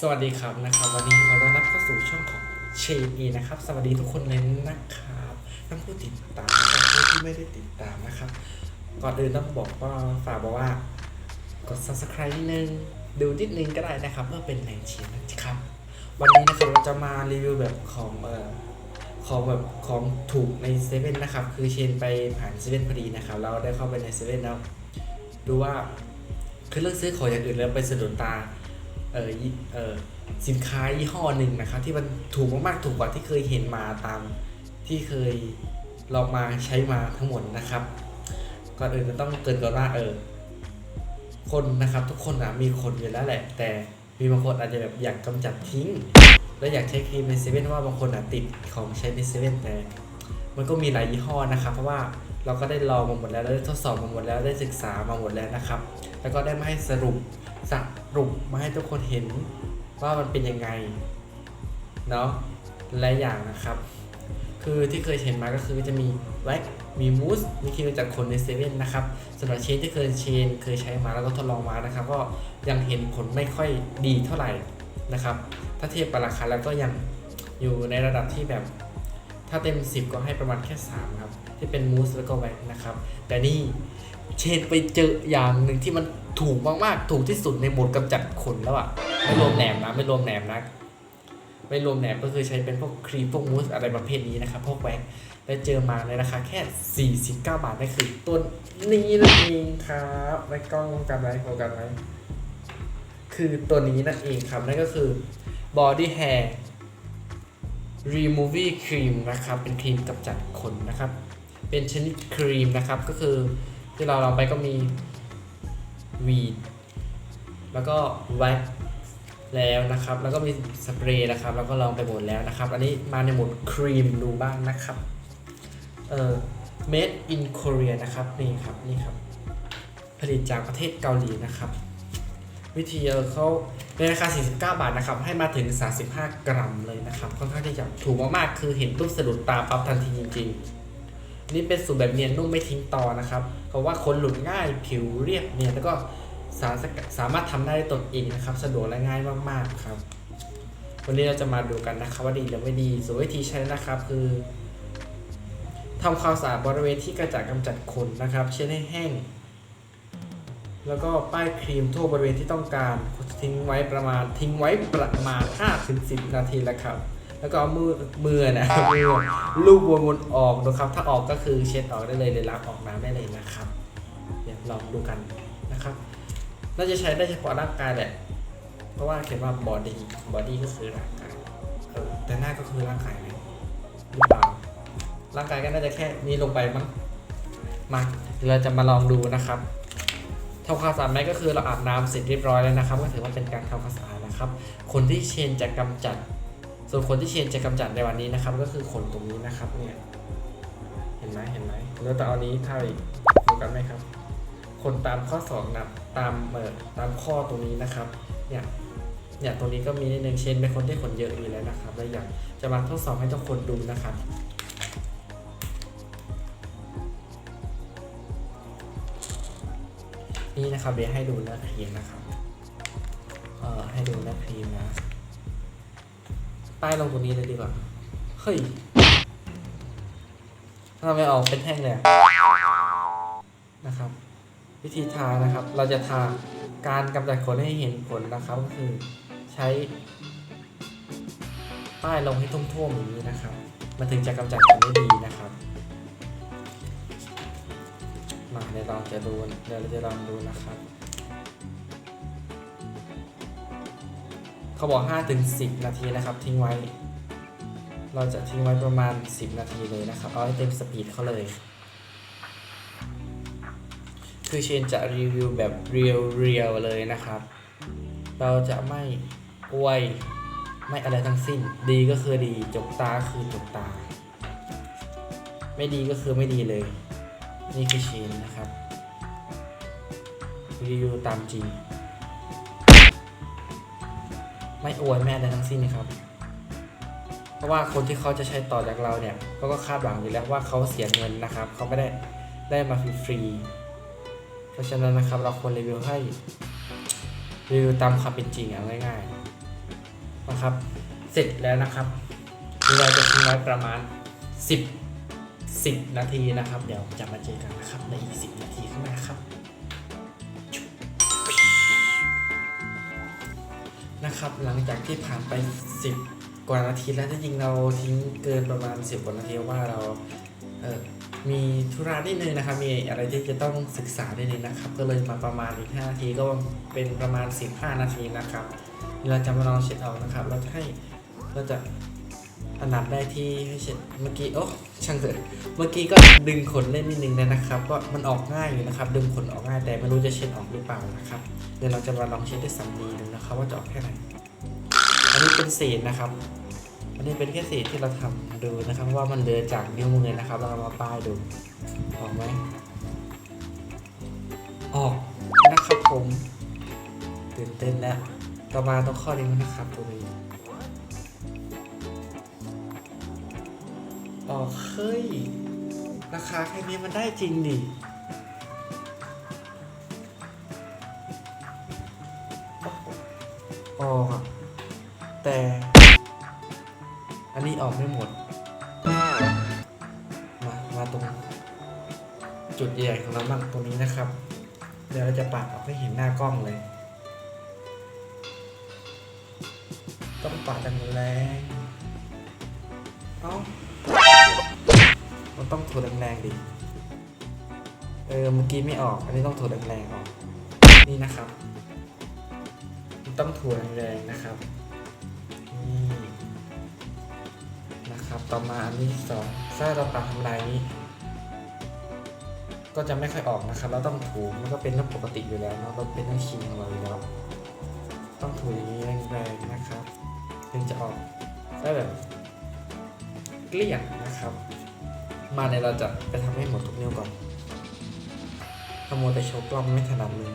สวัสดีครับนะครับ วันนี้ขอต้อนรับเข้าสู่ช่องของเชนเอนะครับ สวัสดีทุกคนเลยนะครับทั้งผู้ติดตามและผู้ที่ไม่ได้ติดตามนะครับ ก่อนอื่นต้องบอกว่าฝากบอกว่ากด subscribe นิดนึงดูนิดนึงก็ได้นะครับเพื่อเป็นแรงเชียร์นะครับ วันนี้นะครับเราจะมารีวิวแบบของเอ่อของแบบของถูกในเซเว่นนะครับ คือเชนไปผ่านเซเว่นพอดีนะครับ เราได้เข้าไปในเซเว่นแล้วดูว่าคือเลือกซื้อของอย่างอื่นแล้วไปสะดุดตา เออเออสินค้ายี่ห้อหนึ่งนะครับที่มันถูกมากๆถูกกว่าที่เคยเห็นมาตามที่เคยลองมาใช้มาทั้งหมดนะครับ ก่อนอื่นจะต้องเตือนก่อนว่าเออคนนะครับทุกคนนะมีคนอยู่แล้วแหละ แต่มีบางคนอาจจะแบบอยากกำจัดทิ้ง แล้วอยากใช้ครีมในเซเว่นเพราะว่าบางคนอะติดของใช้ในเซเว่นแต่มันก็มีหลายยี่ห้อนะครับ เพราะว่าเราก็ได้ลองมาหมดแล้วได้ทดสอบมาหมดแล้วได้ศึกษามาหมดแล้วนะครับ แล้วก็ได้มาให้สรุปสรุ ปมาให้ทุกคนเห็นว่ามันเป็นยังไงเนาะและอย่างนะครับ คือที่เคยเห็นมาก็คือจะมีแว็กมีมูสมีครีมจากคนในเซเว่นนะครับสำหรับเชนที่เคยเชนเคยใช้มาแล้วก็ทดลองมานะครับ ก็ยังเห็นผลไม่ค่อยดีเท่าไหร่นะครับ ถ้าเทียบกับราคาแล้วก็ยังอยู่ในระดับที่แบบ ถ้าเต็ม 10 ก็ให้ประมาณแค่ 3 ครับ ที่เป็นมูสแล้วก็แว็กนะครับ แต่นี่เชนไปเจออย่างหนึ่งที่มัน ถูกมากๆ ถูกที่สุดในหมวดกำจัดขนแล้วอะไม่รวมแหนมนะ ไม่รวมแหนมนะ ไม่รวมแหนมก็คือใช้เป็นพวกครีมพวกมูสอะไรประเภทนี้นะครับ พวกแว็กได้เจอมาในราคาแค่ 49 บาทนั่นคือตัวนี้นั่นเองครับไว้กล้องกันไว้โฟกัสไว้คือตัวนี้นั่นเองครับ นั่นก็คือ body hair removing cream นะครับ เป็นครีมกำจัดขนนะครับ เป็นชนิดครีมนะครับ ก็คือที่เราลองไปก็มี วีดแล้วก็แว็กแล้วนะครับ แล้วก็มีสเปรย์นะครับ แล้วก็ลองไปหมดแล้วนะครับ อันนี้มาในหมวดครีมดูบ้างนะครับ เอ่อ made in Korea นะครับ นี่ครับ นี่ครับ ผลิตจากประเทศเกาหลีนะครับ วิธีเขาในราคา 49 บาทนะครับ ให้มาถึง 35 กรัมเลยนะครับ ค่อนข้างที่จะถูกมากๆ คือเห็นปุ๊บสะดุดตาปั๊บทันทีจริงๆ นี่เป็นสูตรแบบเนียนนุ่มไม่ทิ้งตอนะครับ ราะว่าคนหลุดง่ายผิวเรียบเนียนแล้วก็สารสามารถทำได้ตนเองนะครับ สะดวกและง่ายมากๆครับ วันนี้เราจะมาดูกันนะครับว่าดีหรือไม่ดีส่วนวิธีใช้นะครับคือทำความสะอาดบริเวณที่กระจายกำจัดขนนะครับ เช็ดให้แห้ง แล้วก็ป้ายครีมทั่วบริเวณที่ต้องการทิ้งไว้ประมาณทิ้งไว้ประมาณ 5-10 นาทีแล้วครับ แล้วก็เอามือมือนะมือลูบวนๆออกนะครับ ถ้าออกก็คือเช็ดออกได้เลยเลยล้างออกน้ำได้เลยนะครับเดี๋ยวลองดูกันนะครับ น่าจะใช้ได้เฉพาะร่างกายแหละ เพราะว่าเขียนว่าบอดี้บอดี้ก็คือร่างกายเออแต่หน้าก็คือร่างกายไหมหรือเปล่าร่างกายก็น่าจะแค่นี้ลงไปมั้งมาเดี๋ยวเราจะมาลองดูนะครับทำความสะอาดไหมก็คือเราอาบน้ำเสร็จเรียบร้อยแล้วนะครับ ก็ถือว่าเป็นการทำความสะอาดนะครับ คนที่เชนจะกำจัด ส่วนคนที่เชนจะกำจัดในวันนี้นะครับ ก็คือขนตรงนี้นะครับเนี่ยเห็นไหมเห็นไหมแล้วแต่เอานี้เท่าอีกดูกันไหมครับคนตามข้อสองนะตามเอ่อตามข้อตรงนี้นะครับเนี่ยเนี่ยตรงนี้ก็มีนิดนึงเชนเป็นคนที่ขนเยอะอยู่แล้วนะครับและอยากจะมาทดสอบให้ทุกคนดูนะครับนี่นะครับเดี๋ยวให้ดูเนื้อครีมนะครับ เอ่อให้ดูเนื้อครีมนะ ป้ายลงตรงนี้เลยดีกว่า เฮ้ยทำไมออกเป็นแท่งเลยนะครับ วิธีทานะครับ เราจะทาการกำจัดขนให้เห็นผลนะครับก็คือใช้ป้ายลงให้ท่วมๆอย่างนี้นะครับ มันถึงจะกำจัดขนได้ดีนะครับมาเดี๋ยวเราจะดูเดี๋ยวเราจะลองดูนะครับ เขาบอก5ถึง10 นาทีนะครับ ทิ้งไว้ เราจะทิ้งไว้ประมาณ 10 นาทีเลยนะครับ เอาให้เต็มสปีดเขาเลย คือเชนจะรีวิวแบบเรียวเรียวๆเลยนะครับ เราจะไม่อวยไม่อะไรทั้งสิ้น ดีก็คือดี จบตาคือจบตา ไม่ดีก็คือไม่ดีเลย นี่คือเชนนะครับรีวิวตามจริง ไม่อวยแม่อะไรทั้งสิ้นนะครับ เพราะว่าคนที่เขาจะใช้ต่อจากเราเนี่ยเขาก็คาดหวังอยู่แล้วว่าเขาเสียเงินนะครับเขาไม่ได้ได้มาฟรีๆเพราะฉะนั้นนะครับเราควรรีวิวให้รีวิวตามความเป็นจริงอะง่าย ๆนะครับ เสร็จแล้วนะครับเราจะทิ้งไว้ประมาณ 10 10 นาทีนะครับ เดี๋ยวจะมาเจอกันนะครับในอีก 10 นาทีข้างหน้าครับ นะครับ หลังจากที่ผ่านไป 10 กว่านาทีแล้วที่จริงเราทิ้งเกินประมาณ 10 กว่านาทีว่าเราเออมีธุระนิดนึงนะครับ มีอะไรที่จะต้องศึกษานิดนึงนะครับ ก็เลยมาประมาณอีก 5 นาทีก็เป็นประมาณ 15 นาทีนะครับ เราจะมาลองเช็ดเอานะครับ เราจะให้เราจะ อันดับได้ที่ให้เช็ดเมื่อกี้โอ้ช่างเถอะเมื่อกี้ก็ดึงขนเล่นนิดนึงนะครับ ก็มันออกง่ายอยู่นะครับ ดึงขนออกง่ายแต่ไม่รู้จะเช็ดออกหรือเปล่านะครับ เดี๋ยวเราจะมาลองเช็ดด้วยสำลีดูนะครับ ว่าจะออกแค่ไหน อันนี้เป็นเศษนะครับ อันนี้เป็นแค่เศษที่เราทำดูนะครับ ว่ามันเหลือจากนิ้วมือนะครับ เรามาป้ายดูออกไหมออกนะครับผมตื่นเต้นแล้วต่อมาต้องข้อนี้วนะครับตรงนี้ ออกเฮ้ย ราคาแค่นี้มันได้จริงดิออกอะแต่ อันนี้ออกไม่หมด มา มาตรง จุดใหญ่ของเราบ้างตรงนี้นะครับ เดี๋ยวเราจะปาดออกให้เห็นหน้ากล้องเลย ต้องปาดแรงเอ้า มันต้องถูแรงๆดิ เออ เมื่อกี้ไม่ออก อันนี้ต้องถูแรงๆออก นี่นะครับ ต้องถั่วแรงๆนะครับ นี่นะครับ ต่อมาอันที่สองถ้าเราปักทำลายนี้ ก็จะไม่ค่อยออกนะครับ เราต้องถูมันก็เป็นเรื่องปกติอยู่แล้วเนาะเราเป็นเรื่องชินของเราอยู่แล้ว ต้องถูอย่างนี้แรงๆนะครับ ถึงจะออกได้แบบเกลี้ยงนะครับ มาในเราจะไปทำให้หมดทุกนิ้วก่อนขโมยแต่โชว์กล้องไม่ถนัดเลย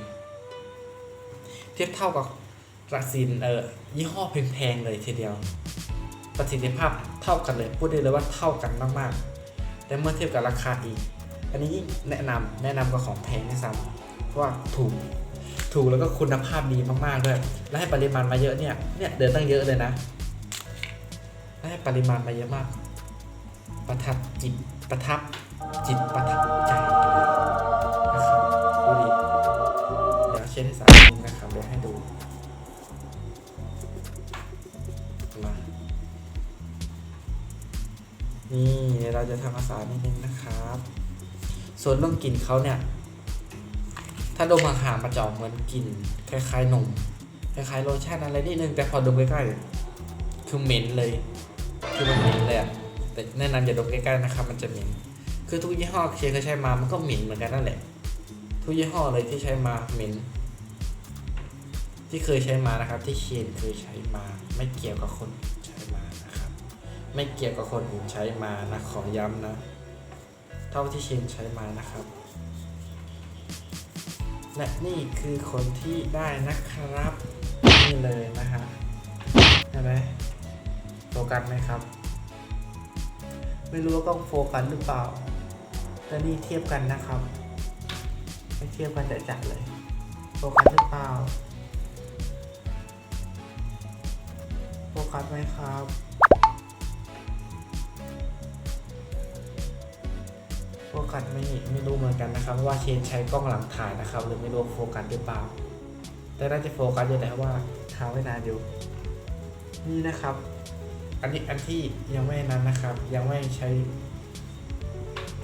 เทียบเท่ากับรักซินเออยี่ห้อแพงๆเลยทีเดียว ประสิทธิภาพเท่ากันเลยพูดได้เลยว่าเท่ากันมากๆแต่เมื่อเทียบกับราคาอีก อันนี้แนะนำแนะนำกับของแพงด้วยซ้ำเพราะว่าถูกถูกแล้วก็คุณภาพดีมากๆด้วย และให้ปริมาณมาเยอะเนี่ยเนี่ยเดินตั้งเยอะเลยนะและให้ปริมาณมาเยอะมาก ประทับจิต ประทับจิตประทับใจเลยนะครับดูดิเดี๋ยวเช็ดให้สาดนิดนึงนะครับเดี๋ยวให้ดูมานี่เราจะทำความสะอานิดนึงนะครับ ส่วนเรื่องกลิ่นเขาเนี่ย ถ้าดมห่างๆมาจออกเหมือนกลิ่นคล้ายๆนมคล้ายๆโลชั่นอะไรนิดนึงแต่พอดมใกล้ๆคือเหม็นเลย คือมันเหม็นเลยอะ แต่แนะนำอย่าดมใกล้ๆนะครับ มันจะเหม็นคือทุกยี่ห้อเชียร์เคยใช้มามันก็เหม็นเหมือนกันนั่นแหละ ทุกยี่ห้อเลยที่ใช้มาเหม็นที่เคยใช้มานะครับ ที่เชียนเคยใช้มา ไม่เกี่ยวกับคนใช้มานะครับ ไม่เกี่ยวกับคนอื่นใช้มานะขอย้ำนะ เท่าที่เชียนใช้มานะครับ และนี่คือคนที่ได้นะครับนี่เลยนะฮะเห็นไหมโฟกัสไหมครับ ไม่รู้ว่าต้องโฟกัสหรือเปล่าแต่นี่เทียบกันนะครับไม่เทียบกันจะจัดเลยโฟกัสหรือเปล่าโฟกัสไหมครับโฟกัสไม่ไม่รู้เหมือนกันนะครับว่าเชนใช้กล้องหลังถ่ายนะครับ หรือไม่รู้โฟกัสหรือเปล่า แต่น่าจะโฟกัสอยู่แต่ว่าค้าไว้นานอยู่นี่นะครับ อันนี้อันที่ยังไม่นั้นนะครับ ยังไม่ใช้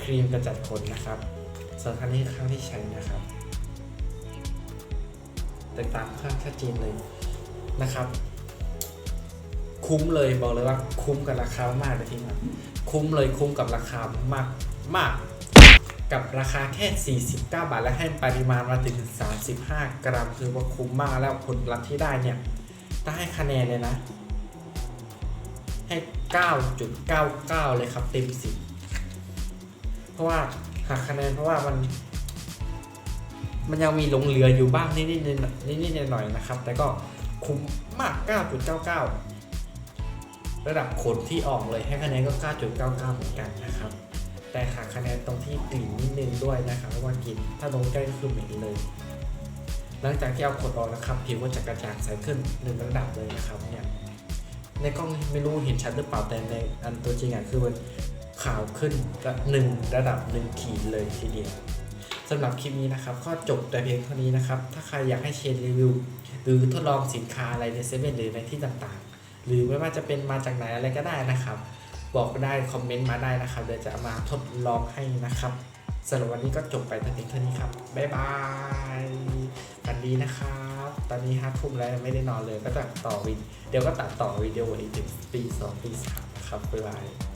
ครีมกระจัดขนนะครับส่วนครั้งนี้ครั้งที่ใช้นะครับแตกต่างค่อนข้างชัดเจนเลยนะครับ คุ้มเลยบอกเลยว่าคุ้มกับราคามากเลยทีนี้คุ้มเลยคุ้มกับราคามากมาก กับราคาแค่ 49 บาทและให้ปริมาณมาถึง 35 กรัม คือว่าคุ้มมากแล้วผลลัพธ์ที่ได้เนี่ยถ้าให้คะแนนเลยนะ ให้ 9.99 เลยครับเต็ม10เพราะว่าหักคะแนนเพราะว่ามัน มันยังมีหลงเหลืออยู่บ้างนิดๆนิดนิดหน่อยนะครับ แต่ก็คุ้มมาก 9.99 ระดับขนที่ออกเลยให้คะแนนก็ 9.99 เหมือนกันนะครับ แต่หักคะแนนตรงที่กลิ่นนิดนึงด้วยนะครับเพราะว่ากลิ่นถ้าลงใกล้ก็คือเหม็นเลย หลังจากที่เอาขนออกนะครับผิวก็จะกระจ่างใสขึ้นหนึ่งระดับเลยนะครับเนี่ย ในกล้องไม่รู้เห็นชัดหรือเปล่าแต่ในอันตัวจริงอะคือมันขาวขึ้นระหนึ่งระดับหนึ่งขีดเลยทีเดียวสำหรับคลิปนี้นะครับก็จบแต่เพียงเท่านี้นะครับ ถ้าใครอยากให้เชนรีวิว หรือทดลองสินค้าอะไรในเซเว่นหรือในที่ต่างๆ หรือไม่ว่าจะเป็นมาจากไหนอะไรก็ได้นะครับ บอกได้คอมเมนต์มาได้นะครับเดี๋ยวจะมาทดลองให้นะครับสำหรับวันนี้ก็จบไปแต่เพียงเท่านี้ครับบ๊ายบายฝันดีนะครับ ตอนนี้ห้าทุ่มแล้วไม่ได้นอนเลยก็ตัดต่อวิดเดี๋ยวก็ตัดต่อวิดีโออีกถึงปีสองปีสามนะครับบ๊ายบาย